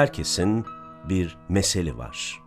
Herkesin bir meseli var.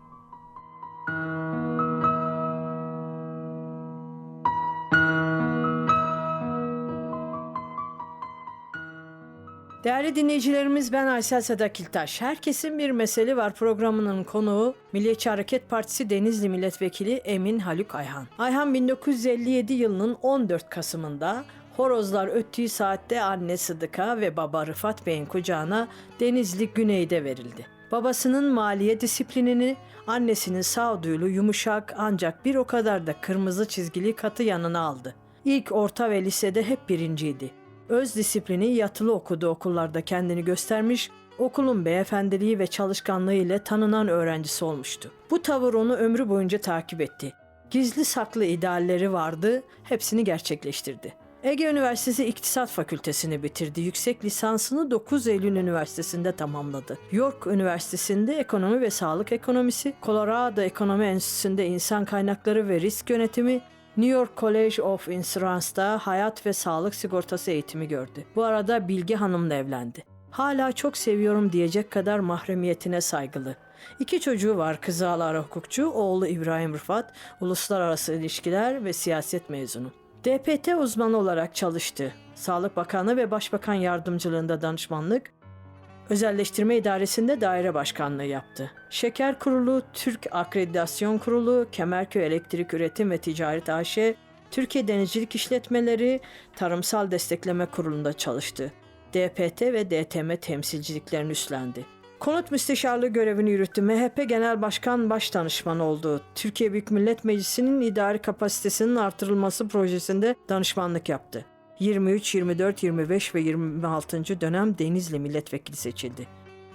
Değerli dinleyicilerimiz ben Aysel Sadakiltaş. Herkesin bir mesele var programının konuğu Milliyetçi Hareket Partisi Denizli Milletvekili Emin Haluk Ayhan. Ayhan 1957 yılının 14 Kasım'ında horozlar öttüğü saatte anne Sıdıka ve baba Rıfat Bey'in kucağına Denizli Güney'de verildi. Babasının maliye disiplinini, annesinin sağduyulu, yumuşak ancak bir o kadar da kırmızı çizgili katı yanına aldı. İlk orta ve lisede hep birinciydi. Öz disiplini yatılı okuduğu okullarda kendini göstermiş, okulun beyefendiliği ve çalışkanlığı ile tanınan öğrencisi olmuştu. Bu tavır onu ömrü boyunca takip etti. Gizli saklı idealleri vardı, hepsini gerçekleştirdi. Ege Üniversitesi İktisat Fakültesini bitirdi. Yüksek lisansını 9 Eylül Üniversitesi'nde tamamladı. York Üniversitesi'nde ekonomi ve sağlık ekonomisi, Colorado Ekonomi Enstitüsü'nde insan kaynakları ve risk yönetimi, New York College of Insurance'da hayat ve sağlık sigortası eğitimi gördü. Bu arada Bilge Hanım'la evlendi. Hala çok seviyorum diyecek kadar mahremiyetine saygılı. İki çocuğu var kızı Alara hukukçu, oğlu İbrahim Rıfat, uluslararası ilişkiler ve siyaset mezunu. DPT uzmanı olarak çalıştı. Sağlık Bakanı ve Başbakan yardımcılığında danışmanlık, Özelleştirme İdaresi'nde daire başkanlığı yaptı. Şeker Kurulu, Türk Akreditasyon Kurulu, Kemerköy Elektrik Üretim ve Ticaret AŞ, Türkiye Denizcilik İşletmeleri, Tarımsal Destekleme Kurulu'nda çalıştı. DPT ve DTM temsilciliklerini üstlendi. Konut müsteşarlığı görevini yürüttü. MHP Genel Başkan Başdanışmanı oldu. Türkiye Büyük Millet Meclisi'nin idari kapasitesinin artırılması projesinde danışmanlık yaptı. 23, 24, 25 ve 26. dönem Denizli milletvekili seçildi.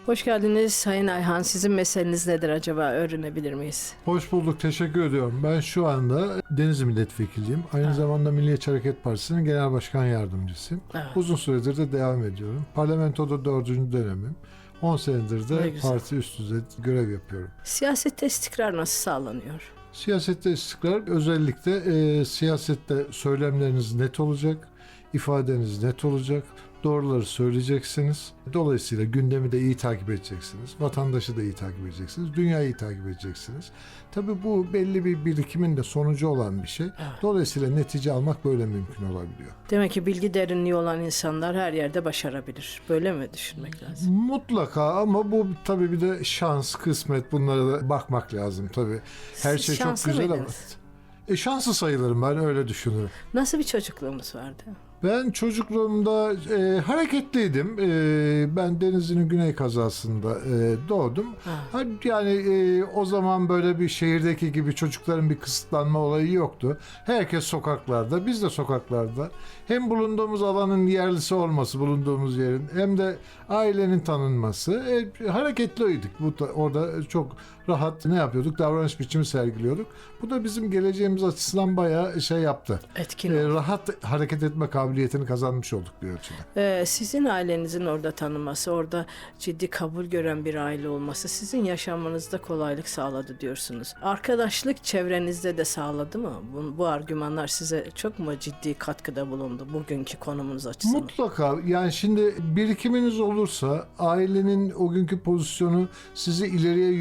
Hoş geldiniz Sayın Ayhan. Sizin meseleniz nedir acaba öğrenebilir miyiz? Hoş bulduk, teşekkür ediyorum. Ben şu anda Denizli Milletvekiliyim. Aynı zamanda Milliyetçi Hareket Partisi'nin Genel Başkan Yardımcısıyım. Evet. Uzun süredir de devam ediyorum. Parlamentoda dördüncü dönemim. 10 senedir Ne de parti üst düzey görev yapıyorum. Siyasette istikrar nasıl sağlanıyor? Siyasette istikrar özellikle e, siyasette söylemleriniz net olacak, ifadeniz net olacak, doğruları söyleyeceksiniz. Dolayısıyla gündemi de iyi takip edeceksiniz, vatandaşı da iyi takip edeceksiniz, dünyayı iyi takip edeceksiniz. Tabii bu belli bir birikimin de sonucu olan bir şey. Dolayısıyla netice almak böyle mümkün olabiliyor. Demek ki bilgi derinliği olan insanlar her yerde başarabilir. Böyle mi düşünmek lazım? Mutlaka ama bu tabii bir de şans, kısmet bunlara da bakmak lazım tabii. Her Siz şey çok güzel ama. E şanslı sayılırım ben öyle düşünürüm. Nasıl bir çocukluğumuz vardı? Ben çocukluğumda e, hareketliydim. E, ben Denizli'nin güney kazasında e, doğdum. Ha, Yani e, o zaman böyle bir şehirdeki gibi çocukların bir kısıtlanma olayı yoktu. Herkes sokaklarda, biz de sokaklarda. Hem bulunduğumuz alanın yerlisi olması, bulunduğumuz yerin hem de ailenin tanınması. E, hareketliydik. Bu da, orada çok rahat ne yapıyorduk? Davranış biçimi sergiliyorduk. Bu da bizim geleceğimiz açısından bayağı şey yaptı. Etkin E, oldu. rahat hareket etme kabiliyetini kazanmış olduk bir ölçüde. Ee, sizin ailenizin orada tanınması, orada ciddi kabul gören bir aile olması sizin yaşamınızda kolaylık sağladı diyorsunuz. Arkadaşlık çevrenizde de sağladı mı? Bu, bu argümanlar size çok mu ciddi katkıda bulundu bugünkü konumunuz açısından? Mutlaka yani şimdi birikiminiz olursa ailenin o günkü pozisyonu sizi ileriye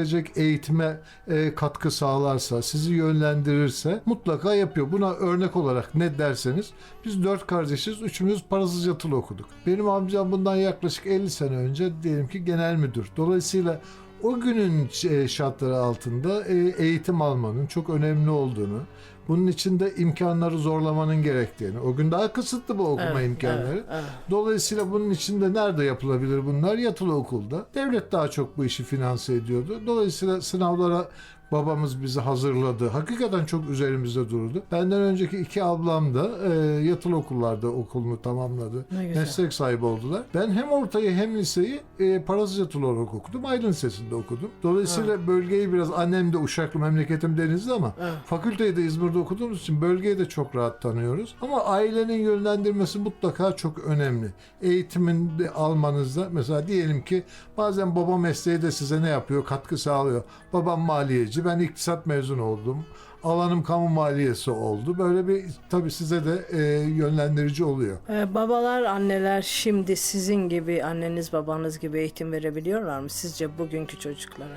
yönlendirecek eğitime e, katkı sağlarsa, sizi yönlendirirse mutlaka yapıyor. Buna örnek olarak ne derseniz biz dört kardeşiz, üçümüz parasız yatılı okuduk. Benim amcam bundan yaklaşık 50 sene önce diyelim ki genel müdür. Dolayısıyla o günün e, şartları altında e, eğitim almanın çok önemli olduğunu, bunun içinde imkanları zorlamanın gerektiğini, o gün daha kısıtlı bu okuma Evet, imkanları. evet, evet. Dolayısıyla bunun içinde nerede yapılabilir bunlar? Yatılı okulda. Devlet daha çok bu işi finanse ediyordu. Dolayısıyla sınavlara babamız bizi hazırladı. Hakikaten çok üzerimizde durdu. Benden önceki iki ablam da e, yatılı okullarda okulunu tamamladı. Meslek sahibi oldular. Ben hem ortayı hem liseyi e, parasız yatılı olarak okudum. Aydın Lisesi'nde okudum. Dolayısıyla bölgeyi biraz annem de Uşaklı memleketim Denizli ama Evet. fakülteyi de İzmir'de okuduğumuz için bölgeyi de çok rahat tanıyoruz. Ama ailenin yönlendirmesi mutlaka çok önemli. Eğitimin de almanızda mesela diyelim ki bazen baba mesleği de size ne yapıyor? Katkı sağlıyor. Babam maliyeci. Öğrenci. Ben iktisat mezunu oldum. Alanım kamu maliyesi oldu. Böyle bir tabii size de e, yönlendirici oluyor. Ee, babalar, anneler şimdi sizin gibi, anneniz babanız gibi eğitim verebiliyorlar mı sizce bugünkü çocuklara?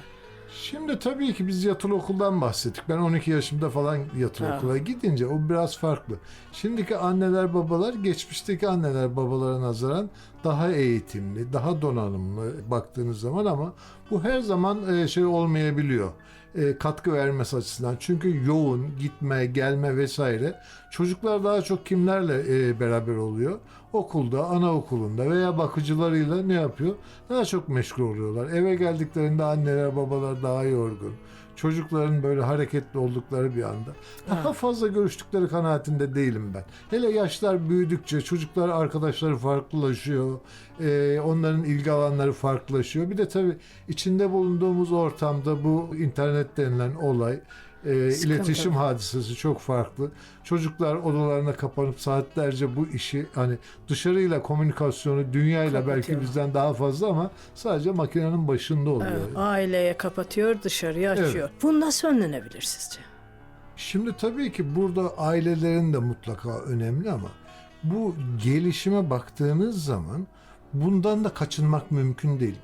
Şimdi tabii ki biz yatılı okuldan bahsettik. Ben 12 yaşımda falan yatılı Ha. okula gidince o biraz farklı. Şimdiki anneler babalar geçmişteki anneler babalara nazaran daha eğitimli, daha donanımlı baktığınız zaman ama bu her zaman e, şey olmayabiliyor. E, katkı vermesi açısından. Çünkü yoğun gitme, gelme vesaire. Çocuklar daha çok kimlerle e, beraber oluyor? Okulda, anaokulunda veya bakıcılarıyla ne yapıyor? Daha çok meşgul oluyorlar. Eve geldiklerinde anneler, babalar daha yorgun. Çocukların böyle hareketli oldukları bir anda. Daha fazla görüştükleri kanaatinde değilim ben. Hele yaşlar büyüdükçe çocuklar arkadaşları farklılaşıyor. Ee, onların ilgi alanları farklılaşıyor. Bir de tabii içinde bulunduğumuz ortamda bu internet denilen olay e, Sıkıntı. iletişim hadisesi çok farklı. Çocuklar odalarına kapanıp saatlerce bu işi hani dışarıyla komünikasyonu dünyayla belki Kapatıyor. bizden daha fazla ama sadece makinenin başında oluyor. Evet, aileye kapatıyor, dışarıya açıyor. Bu nasıl önlenebilir sizce? Şimdi tabii ki burada ailelerin de mutlaka önemli ama bu gelişime baktığınız zaman bundan da kaçınmak mümkün değil.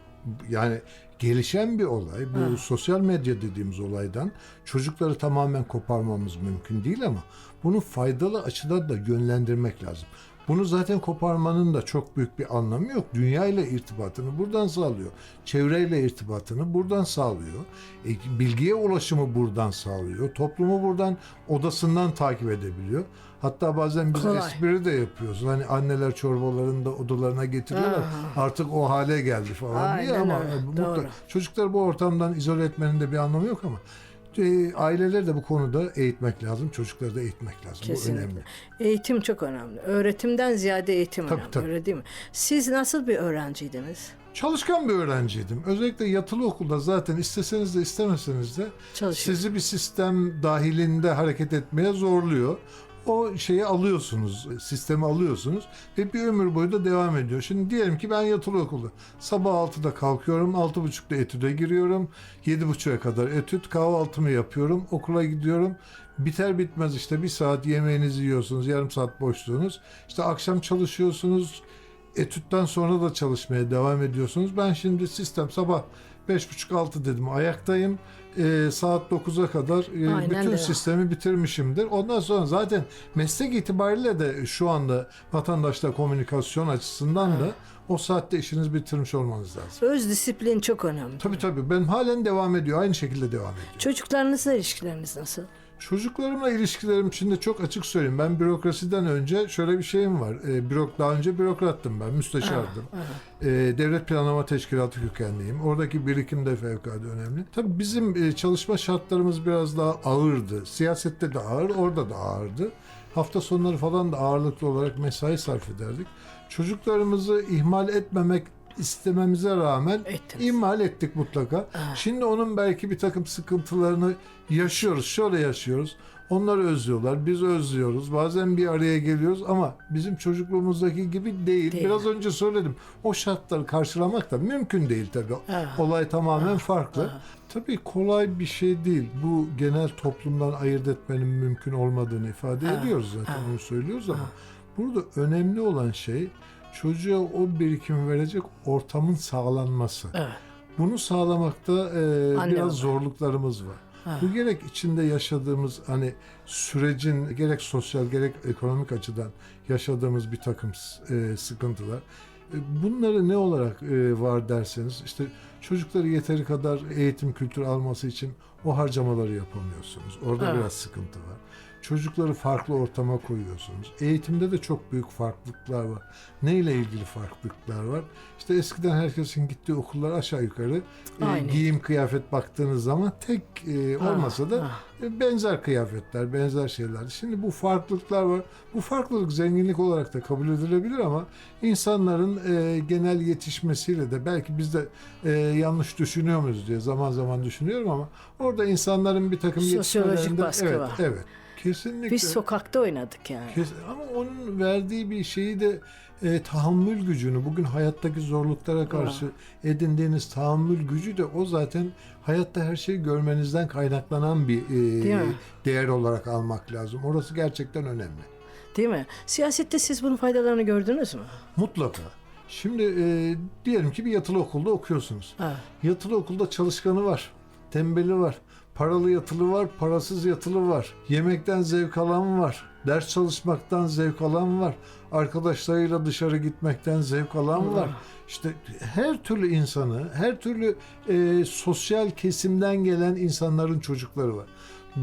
Yani gelişen bir olay, bu Ha. sosyal medya dediğimiz olaydan çocukları tamamen koparmamız mümkün değil ama bunu faydalı açıdan da yönlendirmek lazım. Bunu zaten koparmanın da çok büyük bir anlamı yok. Dünya ile irtibatını buradan sağlıyor. Çevreyle irtibatını buradan sağlıyor. E, bilgiye ulaşımı buradan sağlıyor. Toplumu buradan odasından takip edebiliyor. Hatta bazen biz Kolay. espri de yapıyoruz. Hani anneler çorbalarını da odalarına getiriyorlar. Aha. Artık o hale geldi falan diye ama öyle, e, mutlaka- çocukları bu ortamdan izole etmenin de bir anlamı yok ama e, aileleri de bu konuda eğitmek lazım. Çocukları da eğitmek lazım. Bu Kesinlikle. önemli. Eğitim çok önemli. Öğretimden ziyade eğitim Tabii, önemli. tabii. Öyle değil mi? Siz nasıl bir öğrenciydiniz? Çalışkan bir öğrenciydim. Özellikle yatılı okulda zaten isteseniz de istemeseniz de Çalışıyor. sizi bir sistem dahilinde hareket etmeye zorluyor. O şeyi alıyorsunuz, sistemi alıyorsunuz ve bir ömür boyu da devam ediyor. Şimdi diyelim ki ben yatılı okulda sabah 6'da kalkıyorum, 6.30'da etüde giriyorum, 7.30'a kadar etüt, kahvaltımı yapıyorum, okula gidiyorum. Biter bitmez işte bir saat yemeğinizi yiyorsunuz, yarım saat boşluğunuz. İşte akşam çalışıyorsunuz, etütten sonra da çalışmaya devam ediyorsunuz. Ben şimdi sistem sabah 5.30-6 dedim ayaktayım. Ee, saat 9'a kadar e, Aynen bütün devam. sistemi bitirmişimdir. Ondan sonra zaten meslek itibariyle de şu anda vatandaşla komünikasyon açısından da o saatte işinizi bitirmiş olmanız lazım. Öz disiplin çok önemli. Tabii tabii ben halen devam ediyor. Aynı şekilde devam ediyor. Çocuklarınızla ilişkileriniz nasıl? Çocuklarımla ilişkilerim şimdi çok açık söyleyeyim. Ben bürokrasiden önce şöyle bir şeyim var. E, bürok, daha önce bürokrattım ben, müsteşardım. E, devlet planlama teşkilatı kökenliyim. Oradaki birikim de fevkalade önemli. Tabii bizim e, çalışma şartlarımız biraz daha ağırdı. Siyasette de ağır, orada da ağırdı. Hafta sonları falan da ağırlıklı olarak mesai sarf ederdik. Çocuklarımızı ihmal etmemek istememize rağmen Ettiniz. ihmal ettik mutlaka. Şimdi onun belki bir takım sıkıntılarını yaşıyoruz. Şöyle yaşıyoruz. Onlar özlüyorlar, biz özlüyoruz. Bazen bir araya geliyoruz ama bizim çocukluğumuzdaki gibi değil. Değil. Biraz önce söyledim. O şartları karşılamak da mümkün değil tabii. Ah. Olay tamamen farklı. Tabii kolay bir şey değil. Bu genel toplumdan ayırt etmenin mümkün olmadığını ifade Ah. ediyoruz zaten. Ah. Onu söylüyoruz ama burada önemli olan şey çocuğa o birikim verecek ortamın sağlanması. Evet. Bunu sağlamakta e, Anne biraz baba. zorluklarımız var. Ha. Bu gerek içinde yaşadığımız hani sürecin gerek sosyal gerek ekonomik açıdan yaşadığımız bir takım e, sıkıntılar. E, Bunları ne olarak e, var derseniz işte çocukları yeteri kadar eğitim kültür alması için o harcamaları yapamıyorsunuz. Orada Evet. biraz sıkıntı var. Çocukları farklı ortama koyuyorsunuz. Eğitimde de çok büyük farklılıklar var. Neyle ilgili farklılıklar var? İşte eskiden herkesin gittiği okullar aşağı yukarı e, giyim kıyafet baktığınız zaman tek e, olmasa da ah. e, benzer kıyafetler, benzer şeyler. Şimdi bu farklılıklar var. Bu farklılık zenginlik olarak da kabul edilebilir ama insanların e, genel yetişmesiyle de belki biz de e, yanlış düşünüyor muyuz diye zaman zaman düşünüyorum ama orada insanların bir takım Sosyolojik baskı evet, var. Evet. Kesinlikle. Biz sokakta oynadık yani. Kes- ama onun verdiği bir şeyi de e, tahammül gücünü, bugün hayattaki zorluklara karşı edindiğiniz tahammül gücü de o zaten hayatta her şeyi görmenizden kaynaklanan bir e, değer olarak almak lazım. Orası gerçekten önemli. Değil mi? Siyasette siz bunun faydalarını gördünüz mü? Mutlaka. Şimdi e, diyelim ki bir yatılı okulda okuyorsunuz. Ha. Yatılı okulda çalışkanı var, tembeli var, paralı yatılı var, parasız yatılı var. Yemekten zevk alan var, ders çalışmaktan zevk alan var, arkadaşlarıyla dışarı gitmekten zevk alan var. İşte her türlü insanı, her türlü e, sosyal kesimden gelen insanların çocukları var.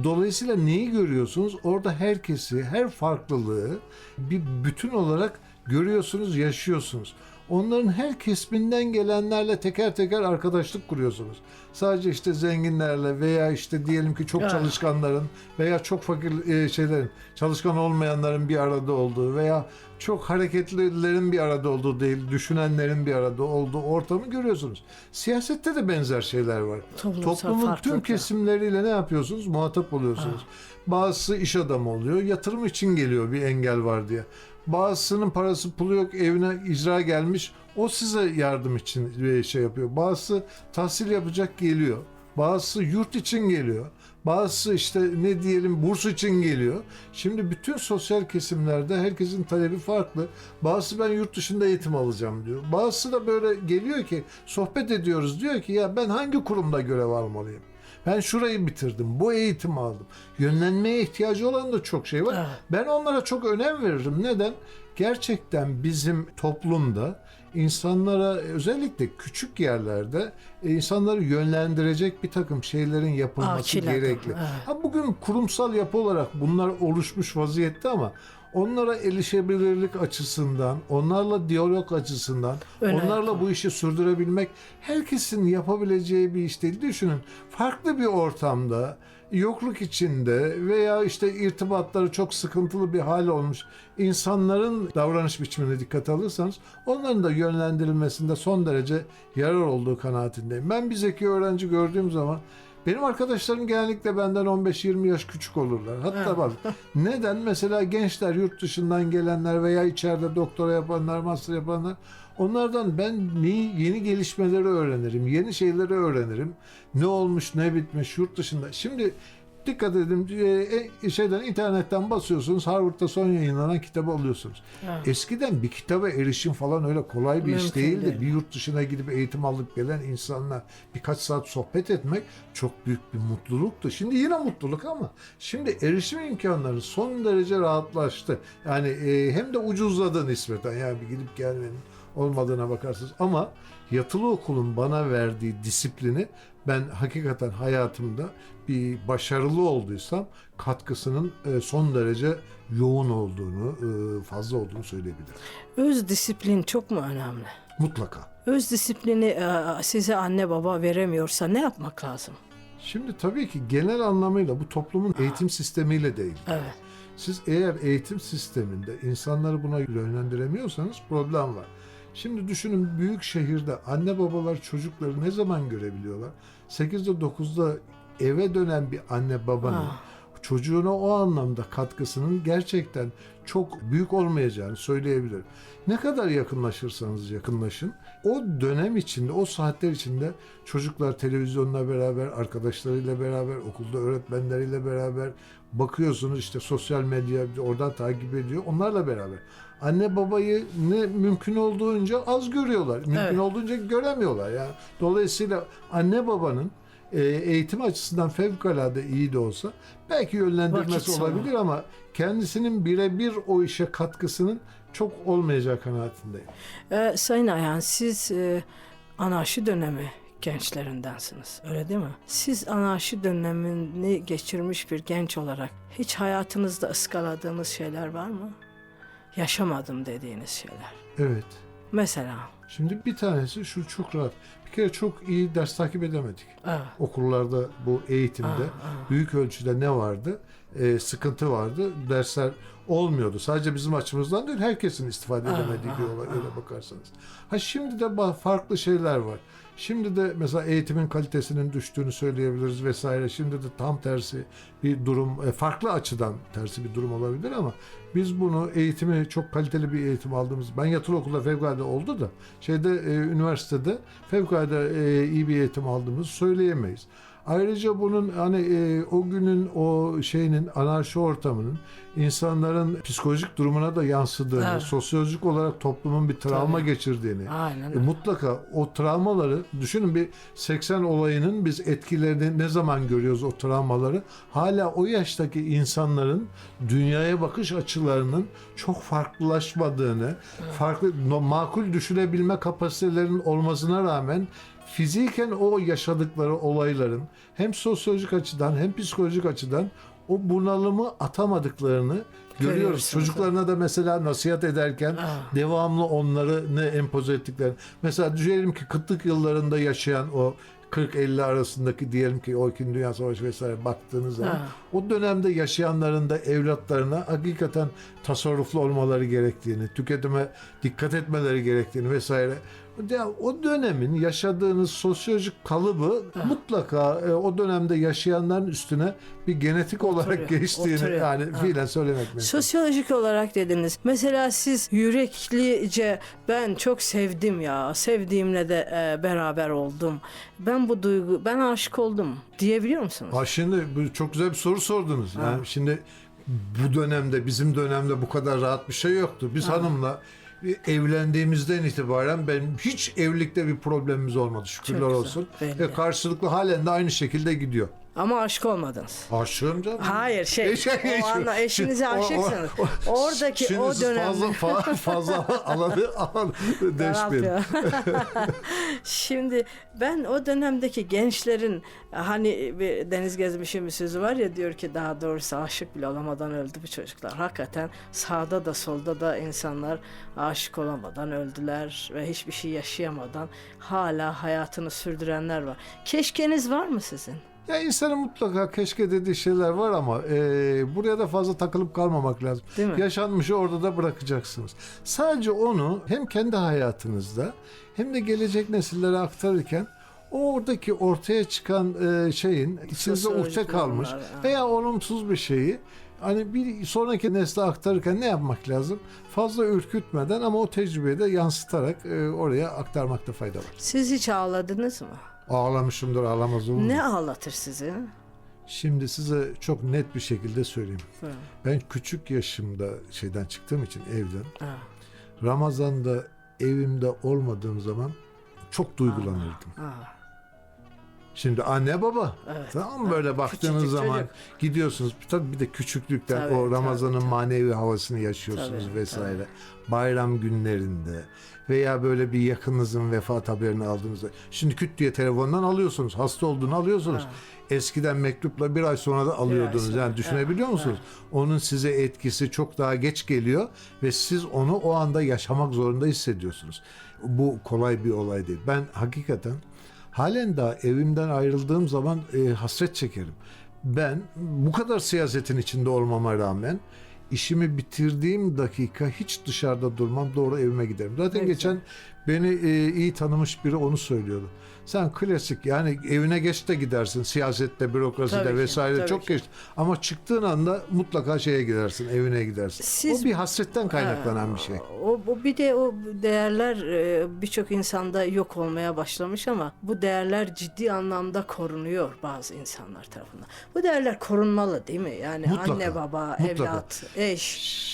Dolayısıyla neyi görüyorsunuz? Orada herkesi, her farklılığı bir bütün olarak görüyorsunuz, yaşıyorsunuz. Onların her kesiminden gelenlerle teker teker arkadaşlık kuruyorsunuz. Sadece işte zenginlerle veya işte diyelim ki çok çalışkanların veya çok fakir e, şeylerin, çalışkan olmayanların bir arada olduğu veya çok hareketlilerin bir arada olduğu değil, düşünenlerin bir arada olduğu ortamı görüyorsunuz. Siyasette de benzer şeyler var. Toplumsal Toplumun tüm farklılıklar. kesimleriyle ne yapıyorsunuz? Muhatap oluyorsunuz. Bazısı iş adamı oluyor. Yatırım için geliyor bir engel var diye. Bazısının parası pulu yok evine icra gelmiş. O size yardım için bir şey yapıyor. Bazısı tahsil yapacak geliyor. Bazısı yurt için geliyor. Bazısı işte ne diyelim burs için geliyor. Şimdi bütün sosyal kesimlerde herkesin talebi farklı. Bazısı ben yurt dışında eğitim alacağım diyor. Bazısı da böyle geliyor ki sohbet ediyoruz diyor ki ya ben hangi kurumda görev almalıyım? Ben şurayı bitirdim, bu eğitimi aldım. Yönlenmeye ihtiyacı olan da çok şey var. Evet. Ben onlara çok önem veririm. Neden? Gerçekten bizim toplumda insanlara özellikle küçük yerlerde e, insanları yönlendirecek bir takım şeylerin yapılması Akil adam, gerekli. evet. Ha, bugün kurumsal yapı olarak bunlar oluşmuş vaziyette ama onlara erişebilirlik açısından, onlarla diyalog açısından, Önemli. onlarla bu işi sürdürebilmek herkesin yapabileceği bir iş değil. Düşünün farklı bir ortamda, yokluk içinde veya işte irtibatları çok sıkıntılı bir hal olmuş insanların davranış biçimine dikkat alırsanız onların da yönlendirilmesinde son derece yarar olduğu kanaatindeyim. Ben bir zeki öğrenci gördüğüm zaman benim arkadaşlarım genellikle benden 15-20 yaş küçük olurlar. Hatta bak neden? Mesela gençler yurt dışından gelenler veya içeride doktora yapanlar, master yapanlar onlardan ben neyi, yeni gelişmeleri öğrenirim, yeni şeyleri öğrenirim. Ne olmuş, ne bitmiş yurt dışında. Şimdi dikkat edin e, e, şeyden internetten basıyorsunuz Harvard'da son yayınlanan kitabı alıyorsunuz. Evet. Eskiden bir kitaba erişim falan öyle kolay bir iş Mümkün değildi. değil. Bir yurt dışına gidip eğitim alıp gelen insanla birkaç saat sohbet etmek çok büyük bir mutluluktu. Şimdi yine mutluluk ama şimdi erişim imkanları son derece rahatlaştı. Yani e, hem de ucuzladı nispeten. Yani bir gidip gelmenin olmadığına bakarsınız. Ama yatılı okulun bana verdiği disiplini ben hakikaten hayatımda bir başarılı olduysam katkısının e, son derece yoğun olduğunu, e, fazla olduğunu söyleyebilirim. Öz disiplin çok mu önemli? Mutlaka. Öz disiplini e, size anne baba veremiyorsa ne yapmak lazım? Şimdi tabii ki genel anlamıyla bu toplumun eğitim sistemiyle değil. Evet. Siz eğer eğitim sisteminde insanları buna yönlendiremiyorsanız problem var. Şimdi düşünün büyük şehirde anne babalar çocukları ne zaman görebiliyorlar? 8'de 9'da eve dönen bir anne babanın Ah. çocuğuna o anlamda katkısının gerçekten çok büyük olmayacağını söyleyebilirim. Ne kadar yakınlaşırsanız yakınlaşın, o dönem içinde, o saatler içinde çocuklar televizyonla beraber, arkadaşlarıyla beraber, okulda öğretmenleriyle beraber bakıyorsunuz işte sosyal medya oradan takip ediyor, onlarla beraber. Anne babayı ne mümkün olduğunca az görüyorlar. Mümkün Evet. olduğunca göremiyorlar. Yani dolayısıyla anne babanın e, eğitim açısından fevkalade iyi de olsa belki yönlendirmesi Vakit olabilir ama kendisinin birebir o işe katkısının çok olmayacağı kanaatindeyim. E, Sayın Ayhan siz e, anarşi dönemi gençlerindensiniz öyle değil mi? Siz anarşi dönemini geçirmiş bir genç olarak hiç hayatınızda ıskaladığınız şeyler var mı? Yaşamadım dediğiniz şeyler. Evet. Mesela. Şimdi bir tanesi şu çok rahat. Bir kere çok iyi ders takip edemedik. Evet. Okullarda bu eğitimde Aa, büyük ölçüde ne vardı? Ee, sıkıntı vardı. Dersler olmuyordu. Sadece bizim açımızdan değil herkesin istifade edemediği bir olay öyle bakarsanız. Ha şimdi de farklı şeyler var. Şimdi de mesela eğitimin kalitesinin düştüğünü söyleyebiliriz vesaire. Şimdi de tam tersi bir durum, e, farklı açıdan tersi bir durum olabilir ama biz bunu eğitimi çok kaliteli bir eğitim aldığımız, ben yatılı okulda fevkalade oldu da şeyde e, üniversitede fevkalade e, iyi bir eğitim aldığımızı söyleyemeyiz. Ayrıca bunun hani e, o günün o şeyinin anarşi ortamının insanların psikolojik durumuna da yansıdığını, Evet. sosyolojik olarak toplumun bir travma Tabii. geçirdiğini, Aynen e, mutlaka o travmaları düşünün bir 80 olayının biz etkilerini ne zaman görüyoruz o travmaları? Hala o yaştaki insanların dünyaya bakış açılarının çok farklılaşmadığını, farklı no- makul düşünebilme kapasitelerinin olmasına rağmen fiziken o yaşadıkları olayların hem sosyolojik açıdan hem psikolojik açıdan o bunalımı atamadıklarını görüyoruz. Çocuklarına da mesela nasihat ederken Ah. devamlı onları ne empoze ettiklerini. Mesela diyelim ki kıtlık yıllarında yaşayan o 40-50 arasındaki diyelim ki o İkinci Dünya Savaşı vesaire baktığınız zaman Ha. o dönemde yaşayanların da evlatlarına hakikaten tasarruflu olmaları gerektiğini, tüketime dikkat etmeleri gerektiğini vesaire. Ya o dönemin yaşadığınız sosyolojik kalıbı mutlaka e, o dönemde yaşayanların üstüne bir genetik olarak Oturuyor, geçtiğini oturuyor. yani Ha. fiilen söylemek mümkün. Sosyolojik olarak dediniz. Mesela siz yüreklice ben çok sevdim ya. Sevdiğimle de e, beraber oldum. Ben bu duygu ben aşık oldum diyebiliyor musunuz? Ha şimdi bu çok güzel bir soru sordunuz. Yani şimdi bu dönemde bizim dönemde bu kadar rahat bir şey yoktu. Biz hanımla evlendiğimizden itibaren ben hiç evlilikte bir problemimiz olmadı şükürler olsun. belli. Ve karşılıklı halen de aynı şekilde gidiyor. Ama aşık olmadınız. Aşığım canım. Hayır şey, E, şey, o anda eşinize şu- o- o- aşıksınız. o- Oradaki Şimdi o siz dönemde. fazla fa- fazla alanı alan deşmeyin. Şimdi ben o dönemdeki gençlerin hani bir Deniz Gezmiş'in bir sözü var ya diyor ki daha doğrusu aşık bile olamadan öldü bu çocuklar. Hakikaten sağda da solda da insanlar aşık olamadan öldüler ve hiçbir şey yaşayamadan hala hayatını sürdürenler var. Keşkeniz var mı sizin? Ya insanın mutlaka keşke dediği şeyler var ama e, buraya da fazla takılıp kalmamak lazım. Değil mi? Yaşanmışı orada da bırakacaksınız. Sadece onu hem kendi hayatınızda hem de gelecek nesillere aktarırken o oradaki ortaya çıkan e, şeyin Sosyolojik ukde kalmış ha. veya olumsuz bir şeyi hani bir sonraki nesle aktarırken ne yapmak lazım? Fazla ürkütmeden ama o tecrübeyi de yansıtarak e, oraya aktarmakta fayda var. Siz hiç ağladınız mı? Ağlamışımdır ağlamaz olur mu? Ne ağlatır sizi? Şimdi size çok net bir şekilde söyleyeyim. Buyurun. Ben küçük yaşımda şeyden çıktığım için evden Ha. Ramazan'da evimde olmadığım zaman çok duygulanırdım. Ha. Şimdi anne baba Evet. tamam mı? böyle baktığınız Küçücük zaman çocuk. gidiyorsunuz. Tabii bir de küçüklükten Tabii, o tabii, Ramazan'ın tabii. manevi havasını yaşıyorsunuz Tabii, vesaire. Bayram günlerinde veya böyle bir yakınınızın vefat haberini aldığınızda. Şimdi küt diye telefondan alıyorsunuz. Hasta olduğunu alıyorsunuz. Ha. Eskiden mektupla bir ay sonra da alıyordunuz. sonra, Yani düşünebiliyor ha, musunuz? Onun size etkisi çok daha geç geliyor ve siz onu o anda yaşamak zorunda hissediyorsunuz. Bu kolay bir olay değil. Ben hakikaten halen daha evimden ayrıldığım zaman e, hasret çekerim. Ben bu kadar siyasetin içinde olmama rağmen işimi bitirdiğim dakika hiç dışarıda durmam doğru evime giderim. Zaten Ne geçen beni e, iyi tanımış biri onu söylüyordu. Sen klasik yani evine geç de gidersin siyasette, bürokraside Tabii ki, vesaire tabii çok ki. geç. Ama çıktığın anda mutlaka şeye gidersin, evine gidersin. Siz- o bir hasretten kaynaklanan bir şey. O, o bir de o değerler e, birçok insanda yok olmaya başlamış ama bu değerler ciddi anlamda korunuyor bazı insanlar tarafından. Bu değerler korunmalı değil mi? Yani Mutlaka, anne baba, mutlaka. evlat, eş,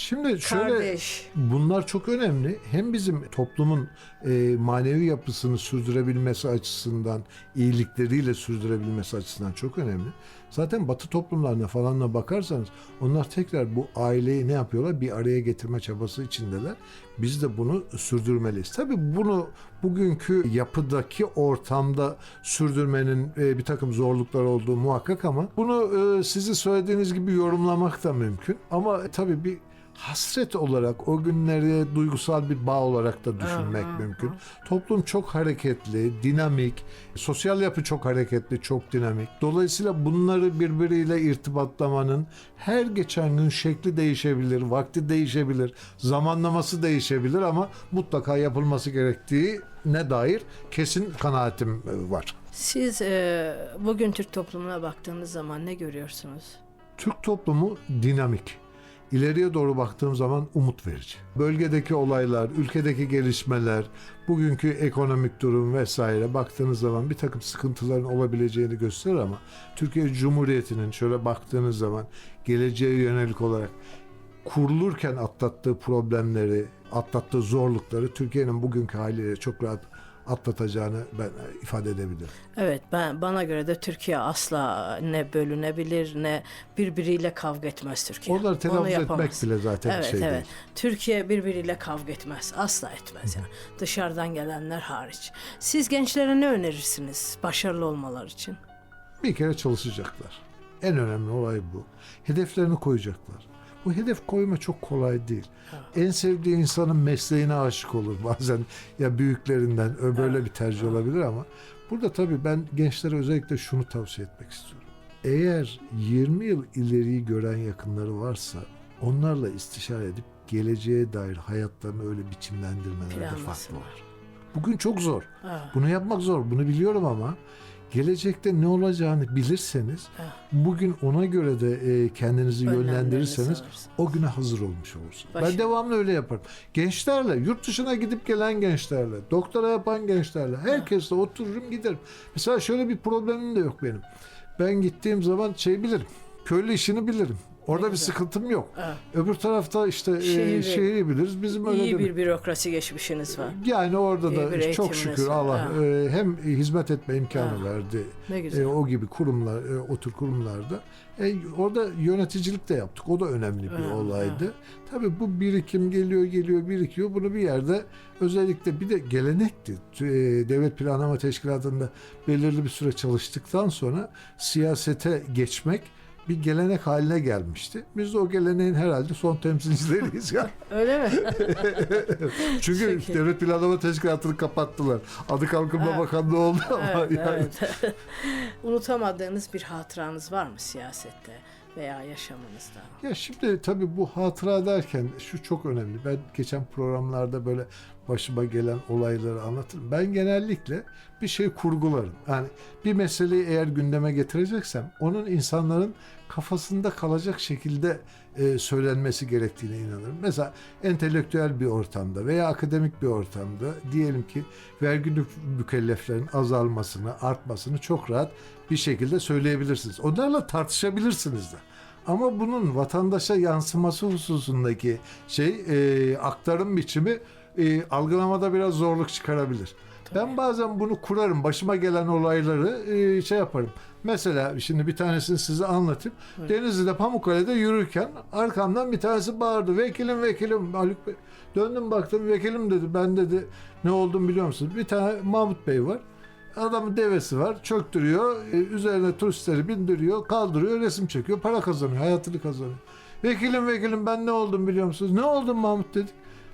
Şimdi şöyle kardeş. Bunlar çok önemli. Hem bizim toplumun e, manevi yapısını sürdürebilmesi açısından, iyilikleriyle sürdürebilmesi açısından çok önemli. Zaten Batı toplumlarına falanla bakarsanız onlar tekrar bu aileyi ne yapıyorlar? Bir araya getirme çabası içindeler. Biz de bunu sürdürmeliyiz. Tabii bunu bugünkü yapıdaki ortamda sürdürmenin e, bir takım zorluklar olduğu muhakkak ama bunu e, sizi söylediğiniz gibi yorumlamak da mümkün. Ama tabii bir hasret olarak o günleri duygusal bir bağ olarak da düşünmek Aha, mümkün. Toplum çok hareketli, dinamik, sosyal yapı çok hareketli, çok dinamik. Dolayısıyla bunları birbiriyle irtibatlamanın her geçen gün şekli değişebilir, vakti değişebilir, zamanlaması değişebilir ama mutlaka yapılması gerektiği ne dair kesin kanaatim e, var. Siz e, bugün Türk toplumuna baktığınız zaman ne görüyorsunuz? Türk toplumu dinamik. İleriye doğru baktığım zaman umut verici. Bölgedeki olaylar, ülkedeki gelişmeler, bugünkü ekonomik durum vesaire baktığınız zaman bir takım sıkıntıların olabileceğini gösterir ama Türkiye Cumhuriyeti'nin şöyle baktığınız zaman geleceğe yönelik olarak kurulurken atlattığı problemleri, atlattığı zorlukları Türkiye'nin bugünkü haliyle çok rahat atlatacağını ben ifade edebilirim. Evet ben bana göre de Türkiye asla ne bölünebilir ne birbiriyle kavga etmez Türkiye. Onları telaffuz etmek yapamaz. bile zaten evet, şey evet. değil. Türkiye birbiriyle kavga etmez. Asla etmez yani. Dışarıdan gelenler hariç. Siz gençlere ne önerirsiniz başarılı olmalar için? Bir kere çalışacaklar. En önemli olay bu. Hedeflerini koyacaklar. Bu hedef koyma çok kolay değil. En sevdiği insanın mesleğine aşık olur bazen ya büyüklerinden böyle bir tercih olabilir ama burada tabii ben gençlere özellikle şunu tavsiye etmek istiyorum. Eğer 20 yıl ileriyi gören yakınları varsa onlarla istişare edip geleceğe dair hayatlarını öyle biçimlendirmelerde farklı var. Bugün çok zor. Ha, Bunu yapmak zor. Bunu biliyorum ama gelecekte ne olacağını bilirseniz bugün ona göre de e, kendinizi yönlendirirseniz o güne hazır olmuş olursunuz. Ben devamlı öyle yaparım. Gençlerle, yurt dışına gidip gelen gençlerle, doktora yapan gençlerle, herkesle otururum giderim. Mesela şöyle bir problemim de yok benim. Ben gittiğim zaman şey bilirim. Köylü işini bilirim. Orada bir sıkıntım yok. Ha. Öbür tarafta işte e, Şehri- şehri biliriz. Bizim öyle İyi bir bürokrasi geçmişiniz var. Yani orada İyi da çok şükür var. Allah Ha. e, hem hizmet etme imkanı Ha. verdi. Ne E, güzel. o gibi kurumlar, e, o tür kurumlarda. E, orada yöneticilik de yaptık. O da önemli bir Ha, olaydı. Tabii bu birikim geliyor, geliyor, birikiyor. Bunu bir yerde özellikle bir de gelenekti. E, Devlet Planlama Teşkilatı'nda belirli bir süre çalıştıktan sonra siyasete geçmek bir gelenek haline gelmişti. Biz de o geleneğin herhalde son temsilcileriyiz ya. Öyle mi? Çünkü Peki. Devlet Planlama Teşkilatı'nı kapattılar. Adı Kalkınma Ha. Bakanlığı oldu ama evet, yani evet. Unutamadığınız bir hatıranız var mı siyasette veya yaşamınızda? Ya şimdi tabii bu hatıra derken şu çok önemli. Ben geçen programlarda böyle başıma gelen olayları anlatırım. Ben genellikle bir şey kurgularım. Yani bir meseleyi eğer gündeme getireceksem onun insanların kafasında kalacak şekilde e, söylenmesi gerektiğine inanırım. Mesela entelektüel bir ortamda veya akademik bir ortamda diyelim ki vergi mükelleflerin azalmasını, artmasını çok rahat bir şekilde söyleyebilirsiniz. Onlarla tartışabilirsiniz de. Ama bunun vatandaşa yansıması hususundaki şey e, aktarım biçimi e, algılamada biraz zorluk çıkarabilir. Ben bazen bunu kurarım. Başıma gelen olayları e, şey yaparım. Mesela şimdi bir tanesini size anlatayım. Denizli'de Pamukkale'de yürürken arkamdan bir tanesi bağırdı. Vekilim vekilim. Haluk Bey. Döndüm baktım vekilim dedi. Ben dedi ne oldum biliyor musunuz? Bir tane Mahmut Bey var. Adamın devesi var. Çöktürüyor. e, üzerine turistleri bindiriyor. Kaldırıyor. Resim çekiyor. Para kazanıyor. Hayatını kazanıyor. Vekilim vekilim ben ne oldum biliyor musunuz? Ne oldum Mahmut dedi.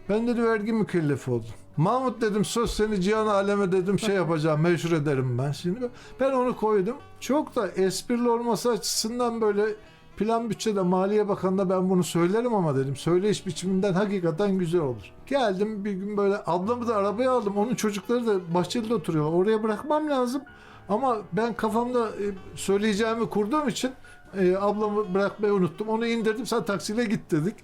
Ben dedi vergi mükellefi oldum. Mahmut dedim söz seni cihan aleme dedim şey yapacağım meşhur ederim ben şimdi. Ben onu koydum. Çok da esprili olması açısından böyle plan bütçede Maliye Bakanı'na ben bunu söylerim ama dedim. Söyleyiş biçiminden hakikaten güzel olur. Geldim bir gün böyle ablamı da arabaya aldım. Onun çocukları da Bahçeli'de oturuyorlar. Oraya bırakmam lazım. Ama ben kafamda e, söyleyeceğimi kurduğum için e, ablamı bırakmayı unuttum. Onu indirdim. Sen taksiyle git dedik.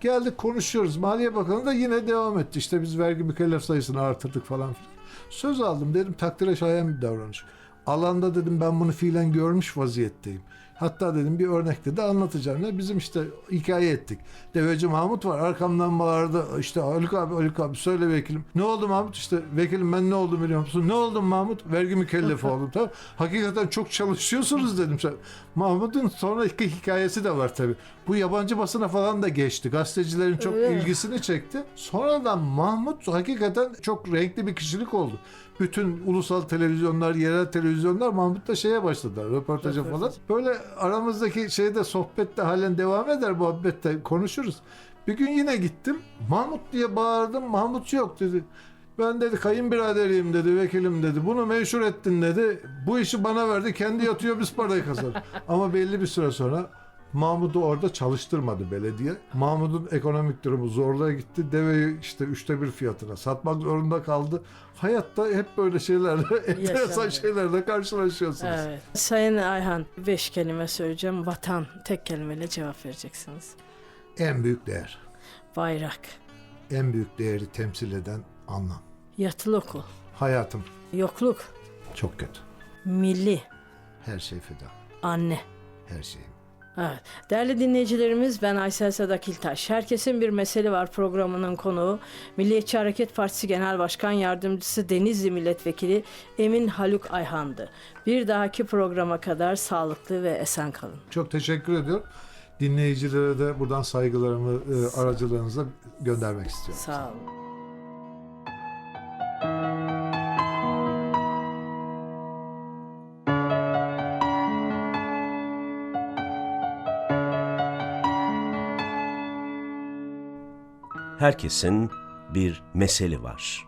Geldik konuşuyoruz. Maliye Bakanı da yine devam etti. İşte biz vergi mükellef sayısını artırdık falan filan. Söz aldım dedim takdire şayan bir davranış. Alanda dedim ben bunu fiilen görmüş vaziyetteyim. Hatta dedim bir örnekte de anlatacağım. Ne bizim işte hikaye ettik. Deveci Mahmut var arkamdan bağırdı. İşte Haluk abi Haluk abi söyle vekilim. Ne oldu Mahmut? İşte vekilim ben ne oldum biliyor musun? Ne oldum Mahmut? Vergi mükellefi oldum. Tamam. Hakikaten çok çalışıyorsunuz dedim. Mahmut'un sonraki hikayesi de var tabii. Bu yabancı basına falan da geçti. Gazetecilerin çok Öyle mi? ilgisini çekti. Sonradan Mahmut hakikaten çok renkli bir kişilik oldu. Bütün ulusal televizyonlar, yerel televizyonlar Mahmut'la şeye başladılar, röportaja Röportaj. falan. Böyle aramızdaki şeyde sohbette halen devam eder, muhabbette konuşuruz. Bir gün yine gittim. Mahmut diye bağırdım. Mahmut yok dedi. Ben dedi kayınbiraderiyim dedi, vekilim dedi. Bunu meşhur ettin dedi. Bu işi bana verdi. Kendi yatıyor biz parayı kazanır. Ama belli bir süre sonra Mahmut'u orada çalıştırmadı belediye. Mahmut'un ekonomik durumu zorluğa gitti. Deveyi işte üçte bir fiyatına satmak zorunda kaldı. Hayatta hep böyle şeylerle, enteresan şeylerle karşılaşıyorsunuz. Evet. Sayın Ayhan beş kelime söyleyeceğim. Vatan tek kelimeyle cevap vereceksiniz. En büyük değer. Bayrak, En büyük değeri temsil eden anlam. yatılı okul, Hayatım yokluk, çok kötü. milli, Her şey feda. anne. Her şeyim. Evet. Değerli dinleyicilerimiz ben Aysel Sadak İltaş. Herkesin bir mesele var programının konuğu. Milliyetçi Hareket Partisi Genel Başkan Yardımcısı Denizli Milletvekili Emin Haluk Ayhan'dı. Bir dahaki programa kadar sağlıklı ve esen kalın. Çok teşekkür ediyorum. Dinleyicilere de buradan saygılarımı e, aracılığınızla göndermek istiyorum. Sağ olun. Herkesin bir meseli var.